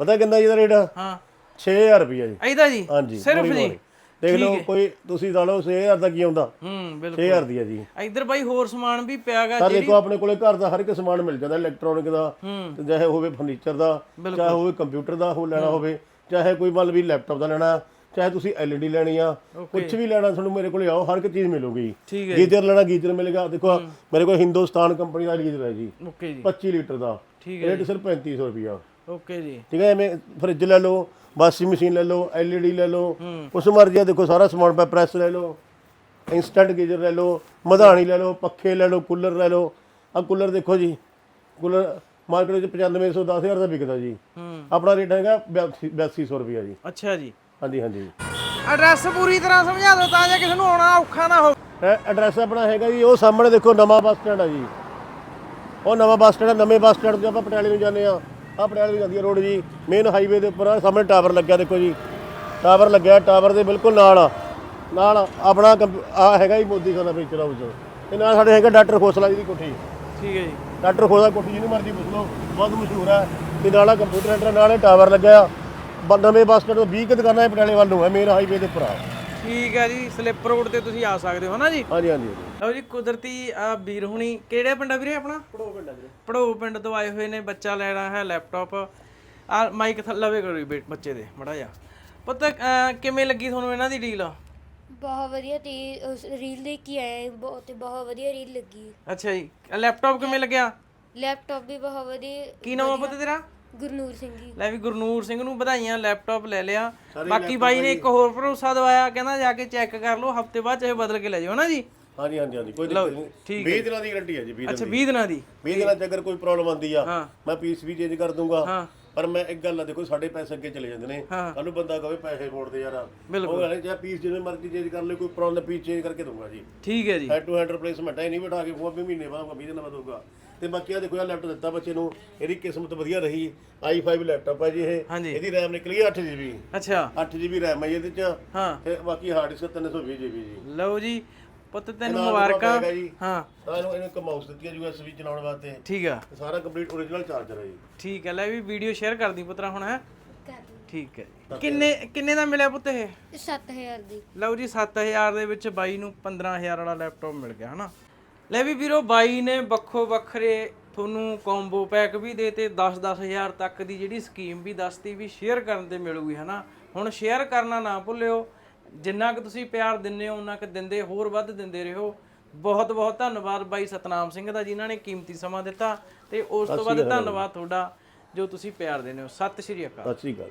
ਪਤਾ ਕਿੰਨਾ ਜੀ ਦਾ ਰੇਟ? ਹਾਂ। 6000 ਰੁਪਏ ਜੀ। ਇਹਦਾ ਜੀ? ਹਾਂਜੀ ਸਿਰਫ ਜੀ। ਦੇਖ ਲਓ ਕੋਈ ਤੁਸੀਂ ਲਾ ਲਓ 6000 ਦਾ ਕੀ ਆਉਂਦਾ? ਹੂੰ ਬਿਲਕੁਲ। 6000 ਦੀ ਆ ਜੀ। ਇੱਧਰ ਬਾਈ ਹੋਰ ਸਮਾਨ ਵੀ ਪਿਆਗਾ ਤਾਂ ਦੇਖੋ ਆਪਣੇ ਕੋਲੇ ਘਰ ਦਾ ਹਰ ਇੱਕ ਸਮਾਨ ਮਿਲ ਜਾਂਦਾ ਇਲੈਕਟ੍ਰੋਨਿਕ ਦਾ ਹੂੰ। ਚਾਹੇ ਹੋਵੇ ਫਰਨੀਚਰ ਦਾ ਚਾਹੇ ਹੋਵੇ ਕੰਪਿਊਟਰ ਦਾ ਹੋ ਲੈਣਾ ਹੋਵੇ। ਚਾਹੇ ਕੋਈ ਮੰਨ ਵੀ ਲੈਪਟਾਪ ਦਾ ਲੈਣਾ ਚਾਹੇ ਤੁਸੀਂ ਐਲਈਡੀ ਲੈਣੀ ਆ ਕੁਝ ਵੀ ਲੈਣਾ ਤੁਹਾਨੂੰ ਮੇਰੇ ਕੋਲੇ ਆਓ ਹਰ ਇੱਕ ਚੀਜ਼ ਮਿਲੂਗੀ। ਗੀਜ਼ਰ ਲੈਣਾ ਗੀਜ਼ਰ ਮਿਲੇਗਾ। ਦੇਖੋ ਮੇਰੇ ਕੋਲ ਹਿੰਦੁਸਤਾਨ ਕੰਪਨੀ ਦਾ ਗੀਜ਼ਰ ਹੈ ਜੀ। ਓਕੇ ਜੀ। 25 ਲੀਟਰ ਦਾ। ਰੇਟ ਸਿਰਫ 3500 ਰੁਪਿਆ ਓਕੇ ਜੀ। ਠੀਕ ਹੈ ਐਵੇਂ ਫ੍ਰਿਜ ਲੈ ਲਓ ਵਾਸ਼ਿੰਗ ਮਸ਼ੀਨ ਲੈ ਲਓ ਐਲਈਡੀ ਲੈ ਲਓ ਉਸ ਮਰਜ਼ੀ ਦੇਖੋ ਸਾਰਾ ਸਮਾਨ ਪਿਆ ਪ੍ਰੈਸ ਲੈ ਲਓ ਇੰਸਟੈਂਟ ਗੀਜ਼ਰ ਲੈ ਲਓ ਮਧਾਣੀ ਲੈ ਲਓ ਪੱਖੇ ਲੈ ਲਓ ਕੂਲਰ ਲੈ ਲਓ। ਆ ਕੂਲਰ ਦੇਖੋ ਜੀ ਕੂਲਰ ਮਾਰਕੀਟ ਵਿੱਚ 9500 10000 ਦਾ ਵਿਕਦਾ ਜੀ। ਹੂੰ। ਆਪਣਾ ਰੇਟ ਹੈਗਾ 8200 ਰੁਪਿਆ ਜੀ। ਅੱਛਾ ਜੀ। ਹਾਂਜੀ ਹਾਂਜੀ। ਐਡਰੈਸ ਪੂਰੀ ਤਰ੍ਹਾਂ ਸਮਝਾ ਦਿਓ ਤਾਂ ਜੇ ਕਿਸੇ ਨੂੰ ਆਉਣਾ ਔਖਾ ਨਾ ਹੋਵੇ। ਐਡਰੈਸ ਆਪਣਾ ਹੈਗਾ ਜੀ ਉਹ ਸਾਹਮਣੇ ਦੇਖੋ ਨਵਾਂ ਬੱਸ ਸਟੈਂਡ ਆ ਜੀ। ਉਹ ਨਵਾਂ ਬੱਸ ਸਟੈਂਡ ਆ ਨਵੇਂ ਬੱਸ ਸਟੈਂਡ ਤੋਂ ਆਪਾਂ ਪਟਿਆਲੇ ਨੂੰ ਜਾਂਦੇ ਆ। ਆ ਪਟਿਆਲੇ ਨੂੰ ਜਾਂਦੀ ਆ ਰੋਡ ਜੀ। ਮੇਨ ਹਾਈਵੇ ਦੇ ਉੱਪਰ ਆ ਸਾਹਮਣੇ ਟਾਵਰ ਲੱਗਿਆ ਦੇਖੋ ਜੀ। ਟਾਵਰ ਲੱਗਿਆ ਟਾਵਰ ਦੇ ਬਿਲਕੁਲ ਨਾਲ ਨਾਲ ਆਪਣਾ ਆ ਹੈਗਾ ਹੀ ਮੋਦੀ ਖਾਨਾ ਫਰਨੀਚਰ ਹਾਊਸ ਤੇ ਨਾਲ ਸਾਡੇ ਹੈਗਾ ਡਾਕਟਰ ਖੋਸਲਾ ਜੀ ਦੀ ਕੋਠੀ। ਠੀਕ ਹੈ ਜੀ। ਡਾਕਟਰ ਖੋਸਲਾ ਕੋਠੀ ਜਿਹਨੂੰ ਮਰਜ਼ੀ ਪੁੱਛ ਲਓ ਬਹੁਤ ਮਸ਼ਹੂਰ ਹੈ। ਤੇ ਨਾਲ ਆ ਕੰਪਿਊਟਰ ਸੈਂਟਰ ਨਾਲ ਟਾਵਰ ਲੱਗਿਆ ਬ- ਨਵੇਂ ਬੱਸ ਸਟੈਂਡ ਤੋਂ 20 ਕੁ ਦੁਕਾਨਾਂ ਇਹ ਪਟਿਆਲੇ ਵੱਲ ਨੂੰ ਹੈ ਮੇਨ ਹਾਈਵੇ ਦੇ ਉੱਪਰ ਆ। ਠੀਕ ਹੈ ਜੀ ਸਲਿੱਪ ਰੋਡ ਤੇ ਤੁਸੀਂ ਆ ਸਕਦੇ ਹੋ ਹਨਾ ਜੀ? ਹਾਂਜੀ ਹਾਂਜੀ ਲਓ ਜੀ ਕੁਦਰਤੀ ਆ ਵੀਰ ਹੁਣੀ ਕਿਹੜਾ ਪਿੰਡ ਆ ਵੀਰੇ ਆਪਣਾ? ਪੜੋ ਪਿੰਡ ਪੜੋ ਪਿੰਡ ਤੋਂ ਆਏ ਹੋਏ ਨੇ ਬੱਚਾ ਲੈਣਾ ਹੈ ਲੈਪਟਾਪ ਆ ਮਾਈਕ ਥੱਲੇ ਕਰੋ ਜੀ ਬੇ- ਬੱਚੇ ਦੇ ਮੜਾ ਜਾ ਪਤਾ ਕਿਵੇਂ ਲੱਗੀ ਤੁਹਾਨੂੰ ਇਹਨਾਂ ਦੀ ਡੀਲ ਬਹੁਤ ਵਧੀਆ ਤੇ ਉਸ ਰੀਲ ਦੇਖ ਕੇ ਆਏ ਬਹੁਤ ਤੇ ਬਹੁਤ ਵਧੀਆ ਰੀਲ ਲੱਗੀ। ਅੱਛਾ ਜੀ। ਲੈਪਟਾਪ ਕਿਵੇਂ ਲੱਗਿਆ? ਲੈਪਟਾਪ ਵੀ ਬਹੁਤ ਵਧੀਆ ਕੀ ਨਾਮ ਆ ਪੁੱਤ ਤੇਰਾ? ਗੁਰਨੂਰ ਸਿੰਘ ਜੀ। ਲੈ ਵੀ ਗੁਰਨੂਰ ਸਿੰਘ ਨੂੰ ਵਧਾਈਆਂ ਲੈਪਟਾਪ ਲੈ ਲਿਆ। ਬਾਕੀ ਬਾਈ ਨੇ ਇੱਕ ਹੋਰ ਭਰੋਸਾ ਦਵਾਇਆ ਕਹਿੰਦਾ ਜਾ ਕੇ ਚੈੱਕ ਕਰ ਲਓ ਹਫ਼ਤੇ ਬਾਅਦ ਚਾਹੇ ਬਦਲ ਕੇ ਲੈ ਜਾਓ ਨਾ ਜੀ? ਹਾਂਜੀ ਹਾਂਜੀ ਹਾਂਜੀ ਕੋਈ ਦਿੱਕਤ ਨਹੀਂ। ਠੀਕ 20 ਦਿਨਾਂ ਦੀ ਗਾਰੰਟੀ ਹੈ ਜੀ 20 ਦਿਨ ਅੱਛਾ 20 ਦਿਨਾਂ ਦੀ। 20 ਦਿਨਾਂ ਚ ਅਗਰ ਕੋਈ ਪ੍ਰੋਬਲਮ ਆਉਂਦੀ ਆ। ਮੈਂ ਪੀਸ ਵੀ ਚੇਂਜ ਕਰ ਦੂੰਗਾ। ਹਾਂ। ਪਰ ਮੈਂ ਇੱਕ ਗੱਲ ਆ ਦੇਖੋ ਸਾਡੇ ਪੈਸੇ ਅੱਗੇ ਚਲੇ ਜਾਂਦੇ ਨੇ। ਹਾਂ। ਕੱਲ ਨੂੰ ਬੰਦਾ ਕਹੇ ਪੈਸੇ ਮੋੜ ਦੇ ਯਾਰ। ਬਿਲਕੁਲ। ਉਹ ਗੱਲ ਚਾਹੇ ਪੀਸ ਜਿਵੇਂ ਮਰਜ਼ੀ ਚੇਂਜ ਕਰ ਲੈ ਕੋਈ ਪ੍ਰੋਬਲਮ ਪੀਸ ਚੇਂਜ ਕਰਕੇ ਦੂੰਗਾ ਜੀ। ਠੀਕ ਹੈ ਜੀ। ਹੈਡ ਟੂ ਹੈਡ ਰਿਪਲੇਸਮੈਂਟ ਹੈ ਨਹੀਂ ਬਿਠਾ ਕੇ ਉਹ ਵੀ ਮਹੀਨੇ ਬਾਅਦ 20 ਦਿਨਾਂ ਬਾਅਦ ਦਊਗਾ ਤੇ ਬਾਕੀ ਆ ਦੇਖੋ ਇਹ ਲੈਪਟਾਪ ਦਿੱਤਾ ਬੱਚੇ ਨੂੰ ਇਹਦੀ ਕਿਸਮਤ ਵਧੀਆ ਰਹੀ। i5 ਲੈਪਟਾਪ ਹੈ ਜੀ ਇਹ। ਹਾਂਜੀ। ਇਹਦੀ RAM ਨਿਕਲੀ 8 GB ਅੱਛਾ। 8 GB RAM ਹੈ ਜੀ ਇਹਦੇ ਚ। ਹਾਂ। ਤੇ ਬਾਕੀ ਹਾਰਡ ਡਿਸਕ 320 GB ਜੀ। ਲਓ ਜੀ ਪੁੱਤ ਤੈਨੂੰ ਮੁਬਾਰਕਾਂ। ਹਾਂ। ਤਾਂ ਇਹਨੂੰ ਇਹਨੂੰ ਇੱਕ ਮਾਊਸ ਦਿੱਤੀ ਹੈ USB ਚਲਾਉਣ ਵਾਸਤੇ। ਠੀਕ ਆ। ਸਾਰਾ ਕੰਪਲੀਟ ਓਰੀਜਨਲ ਚਾਰਜਰ ਹੈ ਜੀ। ਠੀਕ ਹੈ ਲੈ ਵੀ ਵੀਡੀਓ ਸ਼ੇਅਰ ਕਰਦੀ ਪੁੱਤਰਾ ਹੁਣ ਹੈ। ਕਰ। ਠੀਕ ਹੈ ਜੀ। ਕਿੰਨੇ ਕਿੰਨੇ ਦਾ ਮਿਲਿਆ ਪੁੱਤ ਇਹ? 7000 ਦੀ। ਲਓ ਜੀ 7000 ਦੇ ਵਿੱਚ ਬਾਈ ਨੂੰ 15000 ਵਾਲਾ ਲੈਪਟਾਪ ਮਿਲ ਗਿਆ ਹਨਾ। ਲੈ ਵੀ ਵੀਰੋ ਬਾਈ ਨੇ ਵੱਖੋ ਵੱਖਰੇ ਤੁਹਾਨੂੰ ਕੰਬੋ ਪੈਕ ਵੀ ਦੇਤੇ 10-10000 ਤੱਕ ਦੀ ਜਿਹੜੀ ਸਕੀਮ ਵੀ ਦੱਸਤੀ ਵੀ ਸ਼ੇਅਰ ਕਰਨ ਤੇ ਮਿਲੂਗੀ ਹਨਾ। ਹੁਣ ਸ਼ੇਅਰ ਕਰਨਾ ਨਾ ਭੁੱਲਿਓ ਜਿੰਨਾ ਕਿ ਤੁਸੀਂ ਪਿਆਰ ਦਿੰਦੇ ਹੋ ਉਹਨਾਂ ਕਿ ਦਿੰਦੇ ਹੋਰ ਵੱਧ ਦਿੰਦੇ ਰਹੋ। ਬਹੁਤ ਬਹੁਤ ਧੰਨਵਾਦ ਬਾਈ ਸਤਨਾਮ ਸਿੰਘ ਦਾ ਜਿਨ੍ਹਾਂ ਨੇ ਕੀਮਤੀ ਸਮਾਂ ਦਿੱਤਾ ਤੇ ਉਸ ਤੋਂ ਬਾਅਦ ਧੰਨਵਾਦ ਤੁਹਾਡਾ ਜੋ ਤੁਸੀਂ ਪਿਆਰ ਦਿੰਦੇ ਹੋ। ਸਤਿ ਸ਼੍ਰੀ ਅਕਾਲ। ਸਤਿ ਸ਼੍ਰੀ ਅਕਾਲ।